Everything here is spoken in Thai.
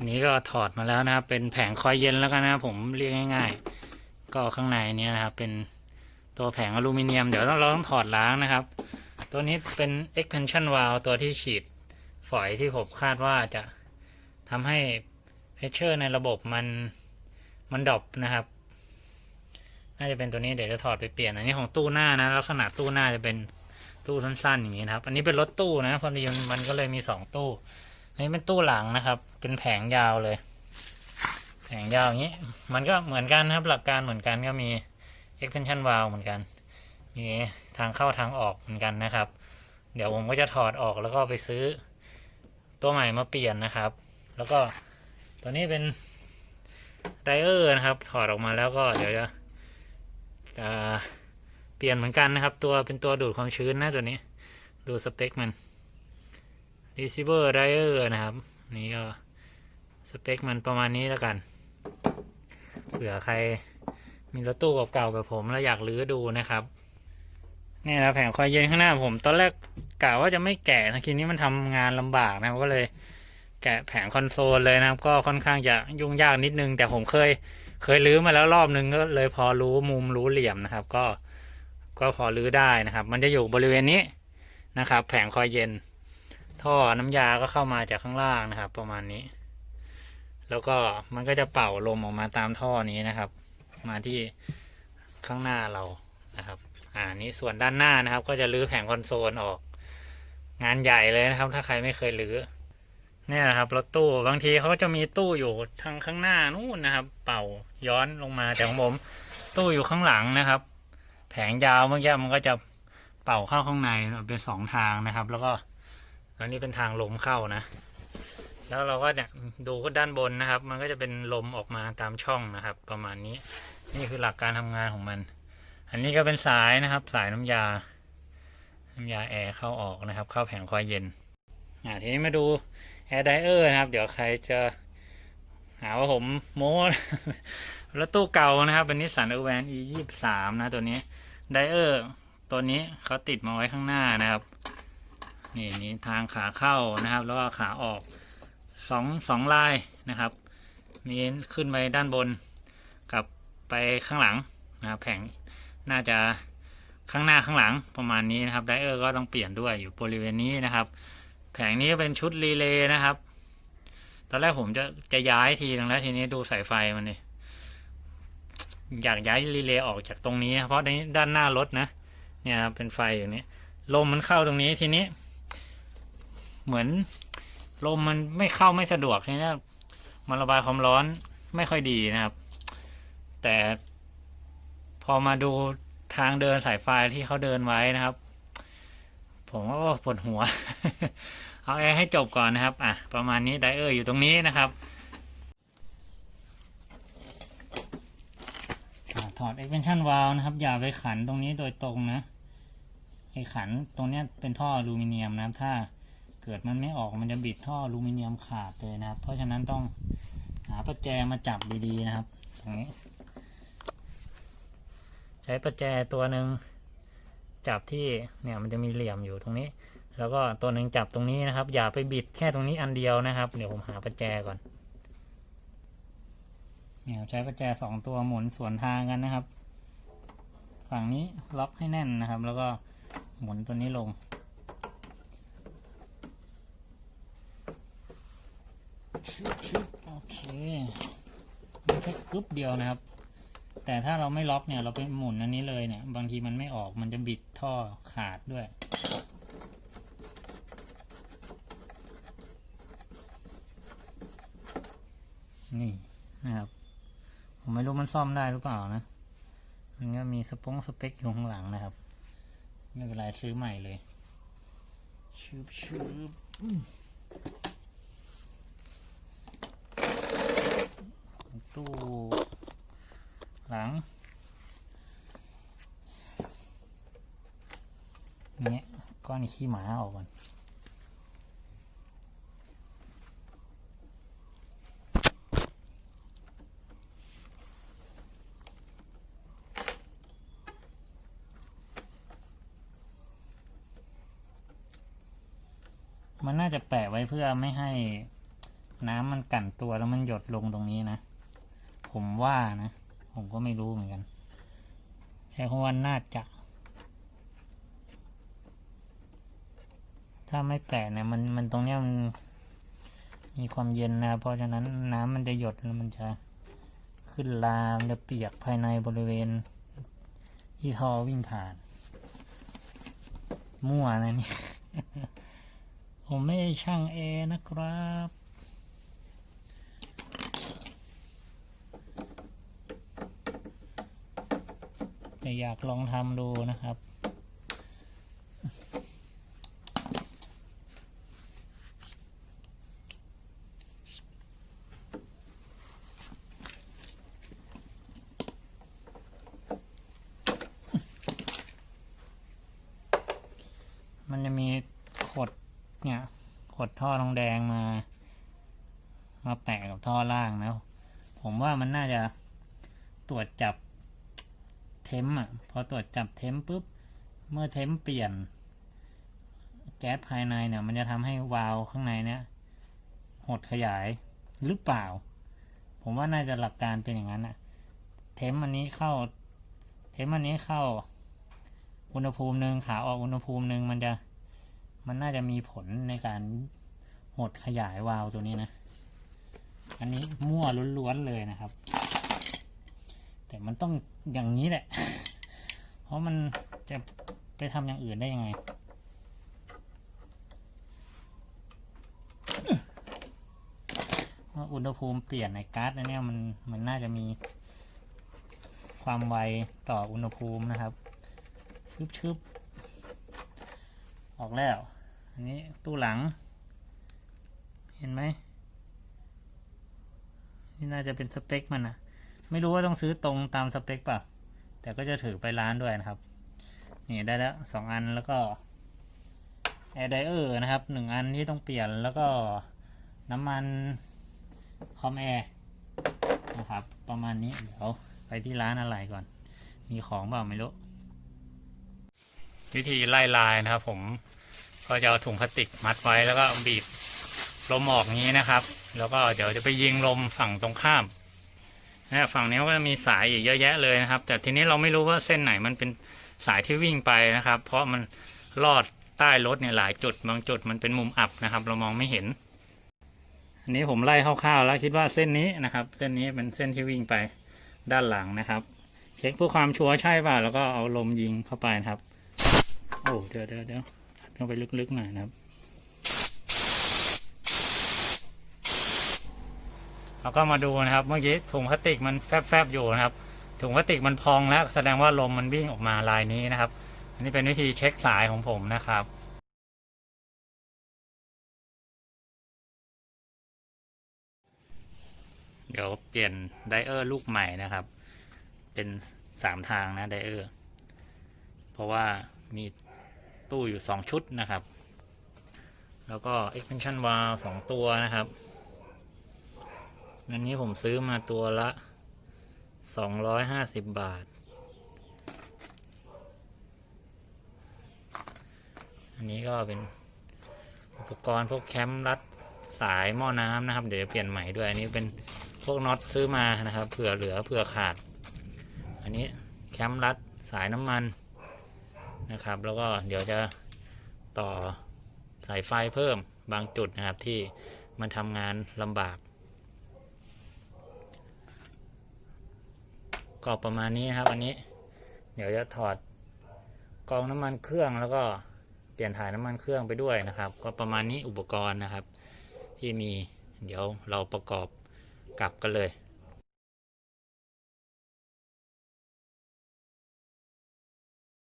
อันนี้ก็ถอดมาแล้วนะครับ เป็นแผงคอยเย็นแล้วกันนะผมเรียกง่ายๆ ก็ข้างในนี้นะครับ เป็นตัวแผงอลูมิเนียม เดี๋ยวเราต้องถอดล้างนะครับ ตัวนี้เป็น expansion valve ตัวที่ฉีดฝอยที่ผมคาดว่าจะทำให้ pressure ในระบบมันมันดรอปนะครับ น่าจะเป็นตัวนี้เดี๋ยวจะถอดไปเปลี่ยน อันนี้ของตู้หน้านะ ลักษณะตู้หน้าจะเป็นตู้สั้นๆอย่างนี้นะครับ อันนี้เป็นรถตู้นะพอดีมันก็เลยมีสองตู้ นนี้เป็นตู้หลังนะครับ เป็นแผงยาวเลย แผงยาวอย่างนี้ มันก็เหมือนกันนะครับ หลักการเหมือนกันก็มี expansion valve เหมือนกัน มีทางเข้าทางออกเหมือนกันนะครับ เดี๋ยวผมก็จะถอดออกแล้วก็ไปซื้อ ตัวใหม่มาเปลี่ยนนะครับ แล้วก็ตัวนี้เป็นไดเออร์นะครับ ถอดออกมาแล้วก็เดี๋ยวจะเปลี่ยนเหมือนกันนะครับ ตัวเป็นตัวดูดความชื้นนะตัวนี้ ดูสเปคมัน receiver dryer นะครับ นี่ก็สเปคมันประมาณนี้แล้วกัน เผื่อใครมีรถตู้เก่าๆแบบผมแล้วอยากรื้อดูนะครับนี่นะแผงคอยเย็นข้างหน้าผม ตอนแรกกะว่าจะไม่แกะนะทีนี้มันทำงานลำบากนะก็เลย แกะแผงคอนโซลเลยนะครับ ก็ค่อนข้างจะยุ่งยากนิดนึง แต่ผมเคย เคยรื้อมาแล้วรอบนึงก็เลยพอรู้มุมรู้เหลี่ยมนะครับ ก็ก็พอรื้อได้นะครับ มันจะอยู่บริเวณนี้นะครับ แผงคอยเย็น ท่อน้ำยาก็เข้ามาจากข้างล่างนะครับ ประมาณนี้ แล้วก็มันก็จะเป่าลมออกมาตามท่อนี้นะครับ มาที่ข้างหน้าเรานะครับ อ่านี้ส่วนด้านหน้านะครับ ก็จะรื้อแผงคอนโซลออก งานใหญ่เลยนะครับ ถ้าใครไม่เคยรื้อเนี่ยนะครับรถตู้บางทีเขาจะมีตู้อยู่ทางข้างหน้านู่นนะครับ เป่าย้อนลงมาแต่ของผม ตู้อยู่ข้างหลังนะครับ แผงยาวเมื่อกี้มันก็จะเป่าเข้าข้างในเป็นสองทางนะครับ แล้วก็ อันนี้เป็นทางลมเข้านะ แล้วเราก็เนี่ยดูก็ด้านบนนะครับ มันก็จะเป็นลมออกมาตามช่องนะครับ ประมาณนี้ นี่คือหลักการทำงานของมัน อันนี้ก็เป็นสายนะครับ สายน้ำยา น้ำยาแอร์เข้าออกนะครับ เข้าแผงคอยเย็นอ่าทีนี้มาดูแอร์ไดเออร์นะครับ เดี๋ยวใครจะหาว่าผมโม้รถตู้เก่านะครับ เป็นนิสสันเออร์แวน e ยี่สามนะตัวนี้ไดเออร์ตัวนี้เขาติดมาไว้ข้างหน้านะครับ นี่นี่ทางขาเข้านะครับ แล้วก็ขาออกสองสองลายนะครับ มีขึ้นไปด้านบนกับไปข้างหลังนะครับแผงน่าจะข้างหน้าข้างหลังประมาณนี้นะครับไดเออร์ก็ต้องเปลี่ยนด้วยอยู่บริเวณนี้นะครับ แผงนี้เป็นชุดรีเลย์นะครับ ตอนแรกผมจะจะย้ายทีนึงแล้วทีนี้ดูสายไฟมันนี่อยากย้ายรีเลย์ออกจากตรงนี้ เพราะในด้านหน้ารถนะเนี่ยเป็นไฟอยู่นี้ลมมันเข้าตรงนี้ทีนี้ เหมือนลมมันไม่เข้าไม่สะดวกทีนี้มันระบายความร้อนไม่ค่อยดีนะครับ แต่พอมาดูทางเดินสายไฟที่เขาเดินไว้นะครับ ผมว่าโอ้ปวดหัว เอาแอร์ให้จบก่อนนะครับ อะ ประมาณนี้ไดเออร์อยู่ตรงนี้นะครับอถอด expansion valve นะครับ อย่าไปขันตรงนี้โดยตรงนะไอขันตรงนี้เป็นท่ออลูมิเนียมนะครับถ้า เกิดมันไม่ออกมันจะบิดท่ออลูมิเนียมขาดเลยนะครับ เพราะฉะนั้นต้องหาประแจมาจับดีๆนะครับ ตรงนี้ ใช้ประแจตัวหนึ่งจับที่เนี่ยมันจะมีเหลี่ยมอยู่ตรงนี้ แล้วก็ตัวหนึ่งจับตรงนี้นะครับ อย่าไปบิดแค่ตรงนี้อันเดียวนะครับ เดี๋ยวผมหาประแจก่อนเนี่ยใช้ประแจสองตัวหมุนสวนทางกันนะครับ ฝั่งนี้ล็อกให้แน่นนะครับ แล้วก็หมุนตัวนี้ลง ชึบชึบโอเคมันแค่กึ๊บเดียวนะครับ แต่ถ้าเราไม่ล็อกเนี่ยเราไปหมุนอันนี้เลยเนี่ยบางทีมันไม่ออกมันจะบิดท่อขาดด้วยนี่นะครับ ผมไม่รู้มันซ่อมได้หรือเปล่านะ มันก็มีสปงสเปคอยู่ข้างหลังนะครับ ไม่เป็นไรซื้อใหม่เลย ชืบชืบอืม ตู้ หลังเนี้ยก้อนขี้หมาออกก่อนมันน่าจะแปะไว้เพื่อไม่ให้น้ำมันกั่นตัวแล้วมันหยดลงตรงนี้นะ ผมว่านะ ผมก็ไม่รู้เหมือนกัน ใช้คำว่าน่าจะ ถ้าไม่แปะเนี่ยมันมันตรงเนี้ยมันมีความเย็นนะ เพราะฉะนั้นน้ำมันจะหยดแล้วมันจะขึ้นลามจะเปียกภายในบริเวณ ที่ทอวิ่งผ่าน มั่วนะนี่ ผมไม่ใช่ช่างแอร์นะครับ แต่อยากลองทำดูนะครับ มันจะมีขดเนี่ยขดท่อทองแดงมา มาแปะกับท่อล่างนะ ผมว่ามันน่าจะตรวจจับ เทมอะพอตรวจจับเทมปุ๊บ เมื่อเทมเปลี่ยน แก๊สภายในเนี่ย มันจะทำให้วาล์วข้างในเนี่ยหดขยายหรือเปล่า ผมว่าน่าจะหลักการเป็นอย่างนั้นอะ เทมอันนี้เข้า เทมอันนี้เข้า อุณหภูมิหนึ่งขาออกอุณหภูมิหนึ่งมันจะมันน่าจะมีผลในการหดขยายวาล์วตัวนี้นะ อันนี้มั่วล้วนๆเลยนะครับ แต่มันต้องอย่างนี้แหละ เพราะมันจะไปทำอย่างอื่นได้ยังไงว่าอุณหภูมิเปลี่ยนในก๊าซนเนี้ยมันมันน่าจะมีความไวต่ออุณหภูมินะครับ ชึบชึบออกแล้ว อันนี้ตู้หลัง เห็นไหม นี่น่าจะเป็นสเปคมันนะ ไม่รู้ว่าต้องซื้อตรงตามสเปคป่ะ แต่ก็จะถือไปร้านด้วยนะครับ นี่ได้แล้วสองอันแล้วก็แอร์ไดเออร์นะครับหนึ่งอันที่ต้องเปลี่ยนแล้วก็น้ำมันคอมแอร์นะครับ ประมาณนี้เดี๋ยวไปที่ร้านอะไรก่อน มีของเปล่าไม่รู้วิธีไล่ลายนะครับ ผมก็จะเอาถุงพลาสติกมัดไว้แล้วก็บีบลมออกงี้นะครับ แล้วก็เดี๋ยวจะไปยิงลมฝั่งตรงข้าม นะฝั่งนี้ก็จะมีสายอีกเยอะแยะเลยนะครับ แต่ทีนี้เราไม่รู้ว่าเส้นไหนมันเป็นสายที่วิ่งไปนะครับ เพราะมันลอดใต้รถเนี่ยหลายจุด บางจุดมันเป็นมุมอับนะครับ เรามองไม่เห็น อันนี้ผมไล่คร่าวๆแล้วคิดว่าเส้นนี้นะครับ เส้นนี้เป็นเส้นที่วิ่งไปด้านหลังนะครับ เช็คเพื่อความชัวร์ใช่ป่ะแล้วก็เอาลมยิงเข้าไปนะครับ โอ้เดี๋ยวเดี๋ยวเดี๋ยวเข้าไปลึกๆหน่อยนะครับ แล้วก็มาดูนะครับ เมื่อกี้ถุงพลาสติกมันแฟบๆอยู่นะครับ ถุงพลาสติกมันพองแล้ว แสดงว่าลมมันวิ่งออกมาลายนี้นะครับ อันนี้เป็นวิธีเช็คสายของผมนะครับเดี๋ยวเปลี่ยนไดเออร์ลูกใหม่นะครับ เป็นสามทางนะไดเออร์ เพราะว่ามีตู้อยู่สองชุดนะครับ แล้วก็ expansion valve สองตัวนะครับ อันนี้ผมซื้อมาตัวละ 250 บาท อันนี้ก็เป็นอุปกรณ์พวกแคมรัดสายหม้อน้ำนะครับ เดี๋ยวจะเปลี่ยนใหม่ด้วย อันนี้เป็นพวกน็อตซื้อมานะครับ เผื่อเหลือเผื่อขาด อันนี้แคมรัดสายน้ำมันนะครับ แล้วก็เดี๋ยวจะต่อสายไฟเพิ่มบางจุดนะครับที่มันทำงานลำบาก ก็ประมาณนี้ครับ อันนี้ เดี๋ยวจะถอดกรองน้ำมันเครื่องแล้วก็เปลี่ยนถ่ายน้ำมันเครื่องไปด้วยนะครับ ก็ประมาณนี้อุปกรณ์นะครับ ที่มีเดี๋ยวเราประกอบกลับกันเลย